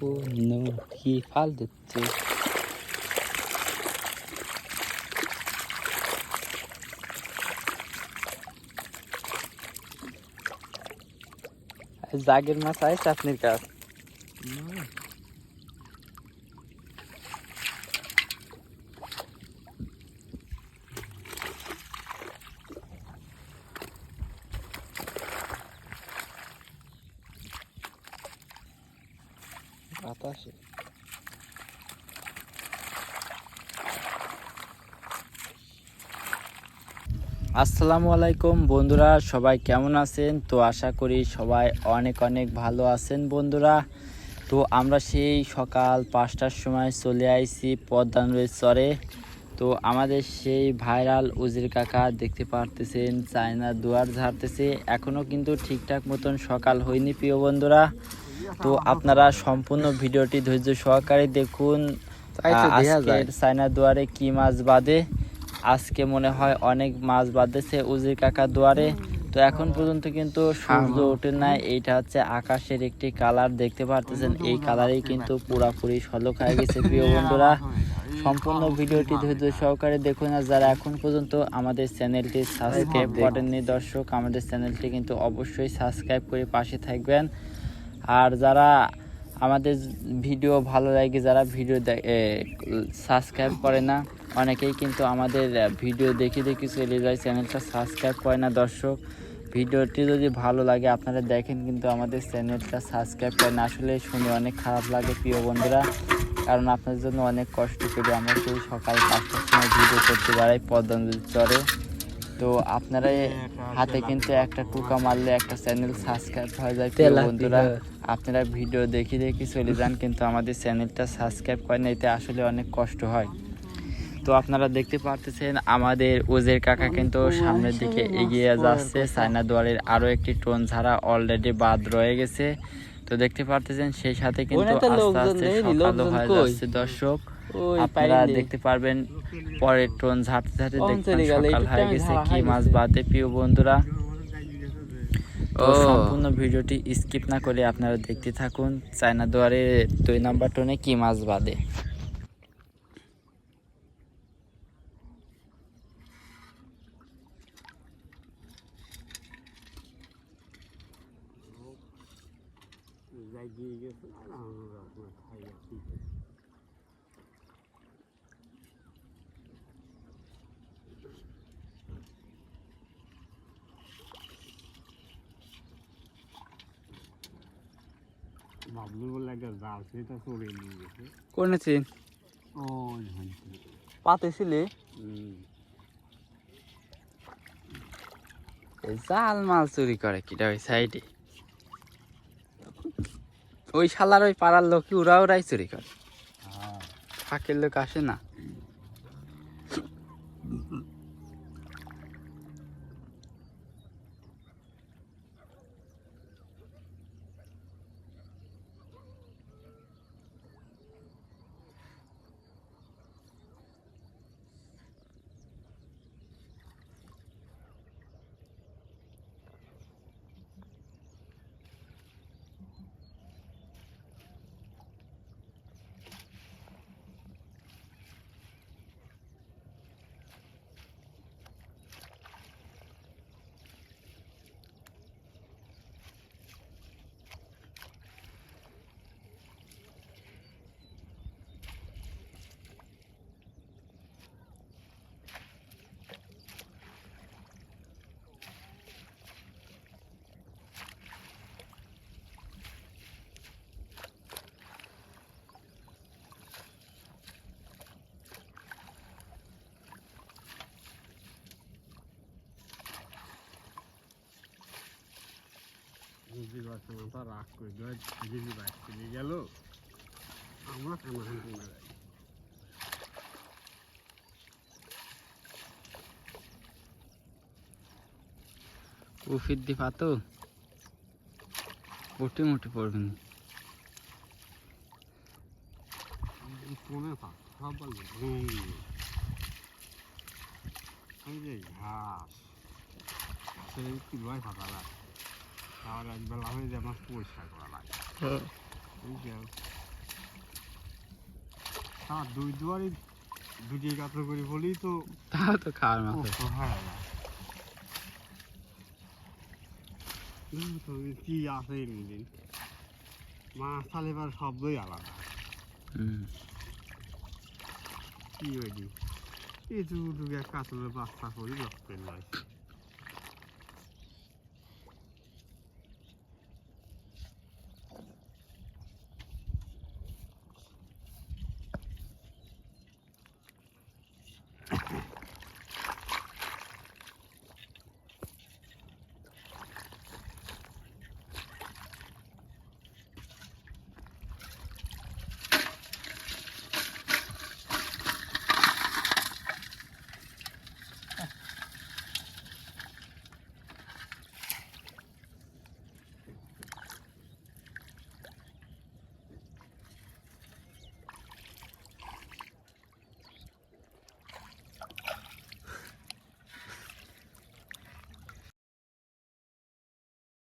ও no কি ফাল দিচ্ছে জাগের মাছ আছে আপনার কাছ বাতাসে আসসালামু আলাইকুম বন্ধুরা, সবাই কেমন আছেন? তো আশা করি সবাই অনেক অনেক ভালো আছেন বন্ধুরা। তো আমরা সেই সকাল পাঁচটার সময় চলে আইছি পদ্মানরের চরে। তো আমাদের সেই ভাইরাল উজির কাকা দেখতে পারতেছেন চায়না দুয়ার ঝাড়তেছে। এখনও কিন্তু ঠিকঠাক মতন সকাল হয়নি প্রিয় বন্ধুরা। তো আপনারা সম্পূর্ণ ভিডিওটি ধৈর্য সহকারে দেখুন। আজকের চায়না দুয়ারে কি মাছ বাঁধে? আজকে মনে হয় অনেক মাছ বাঁধেছে উজির কাকা দুয়ারে। তো এখন পর্যন্ত কিন্তু সূর্য ওঠে নাই। এইটা হচ্ছে আকাশের একটি কালার। দেখতে পারতেছেন এই কালারেই কিন্তু পুরাপুরি সলক হয়ে গেছে প্রিয় বন্ধুরা। সম্পূর্ণ ভিডিওটি ধৈর্য সহকারে দেখুন আর যারা এখন পর্যন্ত আমাদের চ্যানেলটি সাবস্ক্রাইব করেননি দর্শক আমাদের চ্যানেলটি কিন্তু অবশ্যই সাবস্ক্রাইব করে পাশে থাকবেন। আর যারা আমাদের ভিডিও ভালো লাগে, যারা ভিডিও সাবস্ক্রাইব করে না, অনেকেই কিন্তু আমাদের ভিডিও দেখে দেখে চলে যায়, চ্যানেলটা সাবস্ক্রাইব করে না। দর্শক, ভিডিওটি যদি ভালো লাগে, আপনারা দেখেন কিন্তু আমাদের চ্যানেলটা সাবস্ক্রাইব করে না। আসলে শুনে অনেক খারাপ লাগে প্রিয় বন্ধুরা, কারণ আপনাদের জন্য অনেক কষ্ট করি আমরা সেই সকাল পাঁচটার সময় ভিডিও করতে বেড়াই পদ্মানদীর চরে। তো আপনারা হাতে কিন্তু একটা টুকা মারলে একটা চ্যানেল সাবস্ক্রাইব হয়ে যায়। বন্ধুরা আপনারা ভিডিও দেখে দেখে চলে যান কিন্তু আমাদের চ্যানেলটা সাবস্ক্রাইব করেন এতে আসলে অনেক কষ্ট হয়। তো আপনারা দেখতে পারতেছেন আমাদের ওজের কাকা কিন্তু সামনের দিকে এগিয়ে যাচ্ছে। চায়না দুয়ারের আরও একটি টোন ছাড়া অলরেডি বাদ রয়ে গেছে। তো দেখতে পারতেছেন সেই সাথে কিন্তু আস্তে আস্তে সকালও হয়ে যাচ্ছে দর্শক। আপনারা দেখতে পারবেন পরের টোন ঝাড়তে ঝাড়তে দেখবেন সকাল হয়ে গেছে কি মাছ বাদে প্রিয় বন্ধুরা। তো সম্পূর্ণ ভিডিওটি স্কিপ না করে আপনারা দেখতে থাকুন। চায়না দুয়ারে দুই নাম্বার টোনে কি মাছ বাদে। বাবলু বলে একটা জাল সেটা চড়ে নিয়ে গেছে কোনেছেন ওই ধানটি পাতেছিলে জাল মাছ চুরি করে কিটা ওই সাইডে? ওই শালার ওই পাড়ার লোক উড়া উড়াই চুরি করে। হ্যাঁ। ফাঁকের লোক আসে না। বুঝতে পারছে তো রাগ করে দেওয়া দিদি বাইক চলে গেল আমরা কেন হাঁটতে না যাই উফির পাতো। উঠে মুঠে পড়বেন সব বলবে ওই যে ঘাস। ঘাসের কি লয় ফাটা আর এক বেলা হয়ে যায় আমার পরিষ্কার করা লাগে। বুঝছ দুই দুটি কাতর করে বলেই তো তাও তো খাওয়ার মতো। হয় তো কি আছে এমনি। মাছ চালেবার শব্দই আলাদা। কি হইলি এই যুগ যুগে কাতলের বাচ্চা করি রক্তের লাগছে